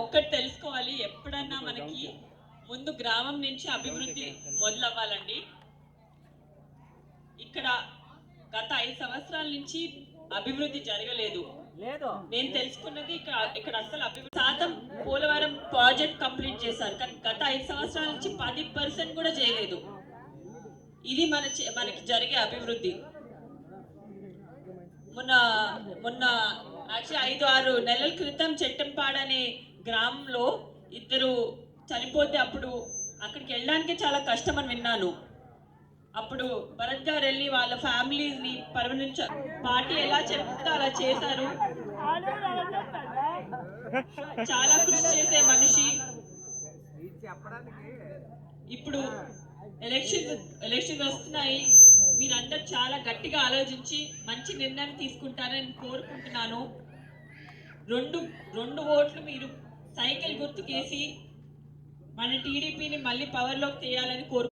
ఒక్కటి తెలుసుకోవాలి ఎప్పుడన్నా మనకి ముందు గ్రామం నుంచి అభివృద్ధి మొదలవ్వాలండి. ఇక్కడ గత ఐదు సంవత్సరాల నుంచి అభివృద్ధి జరగలేదు. లేదు. నేను తెలుసుకున్నది ఇక్కడ ఇక్కడ అసలు అభివృద్ధి శాతం పోలవరం ప్రాజెక్ట్ కంప్లీట్ చేశారు. కానీ గత ఐదు సంవత్సరాల నుంచి పది పర్సెంట్ కూడా చేయలేదు. ఇది మన మనకి జరిగే అభివృద్ధి. మొన్న మొన్న యాక్చువల్లీ ఐదు ఆరు నెలల క్రితం చెట్టంపాడ అనే గ్రామంలో ఇద్దరు చనిపోతే అప్పుడు అక్కడికి వెళ్ళడానికి చాలా కష్టం అని విన్నాను. అప్పుడు భరత్ గారు వెళ్ళి వాళ్ళ ఫ్యామిలీని పర్మనెంట్ పార్టీ ఎలా చెప్తే అలా చేశారు. చాలా కృషి చేసే మనిషి. ఇప్పుడు ఎలక్షన్ ఎలక్షన్ వస్తున్నాయి. మీరందరూ చాలా గట్టిగా ఆలోచించి మంచి నిర్ణయం తీసుకుంటారని కోరుకుంటున్నాను. రెండు రెండు ఓట్లు మీరు సైకిల్ గుర్తుకేసి మన టీడీపీని మళ్ళీ పవర్లోకి చేయాలని కోరు